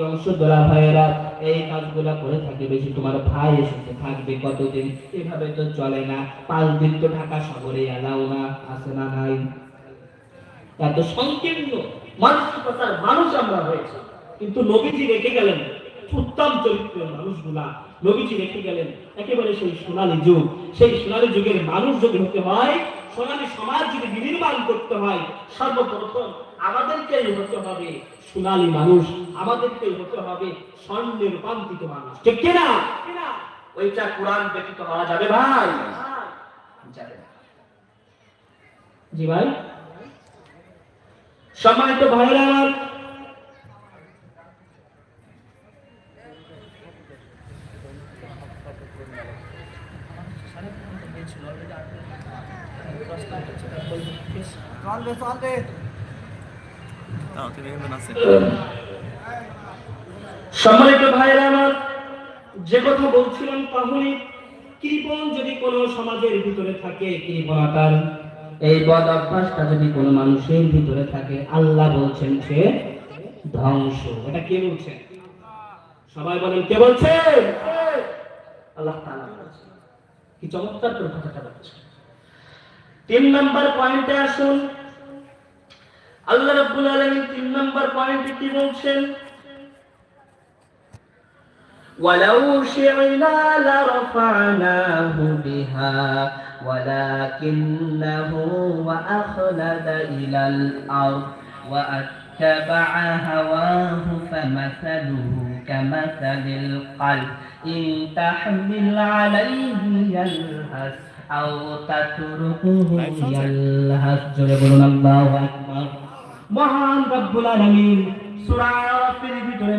অংশ দোলা ভাইয়েরা, এই কাজগুলা করে থাকে বেশি তোমার ভাই এসেছে, থাকবে কতদিন? এভাবে তো চলে না। পাঁচ দিন তো ঢাকা শহরে এলাও না আসে না নাই? এত সংকীর্ণ, মানসিকতার মানুষ আমরা হয়েছে। কিন্তু নবীজি রেখে গেলেন উত্তম চরিত্রের মানুষগুলা। নবীজি রেখে গেলেন। একেবারে সেই সোনালী যুগ। সেই সোনালী যুগের মানুষ যদি হতে হয় সোনালী সমাজ যদি বিনির্মাণ করতে হয় সর্বপ্রথম আমাদেরকেই হতে হবে সোনালী মানুষ আমাদেরকেই হতে হবে স্বর্ণের রূপান্তরিত মানুষ। ঠিক কিনা ওইটা কোরআন ব্যতীত হওয়া যাবে ভাই। যাবে না। জি ভাই। সম্মানিত ভাইরা সম্মানিত ভাইরা আমার যে কথা বলছিলাম তাহলে কৃপণ যদি কোনো সমাজের ভিতরে থাকে কৃপণতার এই বদ অভ্যাসটা যদি কোনো মানুষের ভিতরে থাকে, আল্লাহ বলছেন সে ধ্বংস। এটা কে বলছেন সবাই বলেন, কে বলছেন আল্লাহ তাআলা বলছেন। কি চমৎকার করে কথাটা বলছেন তিন নাম্বার পয়েন্টে আসুন আল্লাহ রাব্বুল আলামিন তিন নাম্বার পয়েন্টে কি বলছেন ولو شئنا لرفعناه بها ولكنه وأخلد إلى الأرض وأتبع هواه فمثله كمثل القلب إن تحمل عليه يلهث أو تتركه يلهث جل الله أكبر মহান রব্বুল আলামিন সূরা আরাফের ভিতরে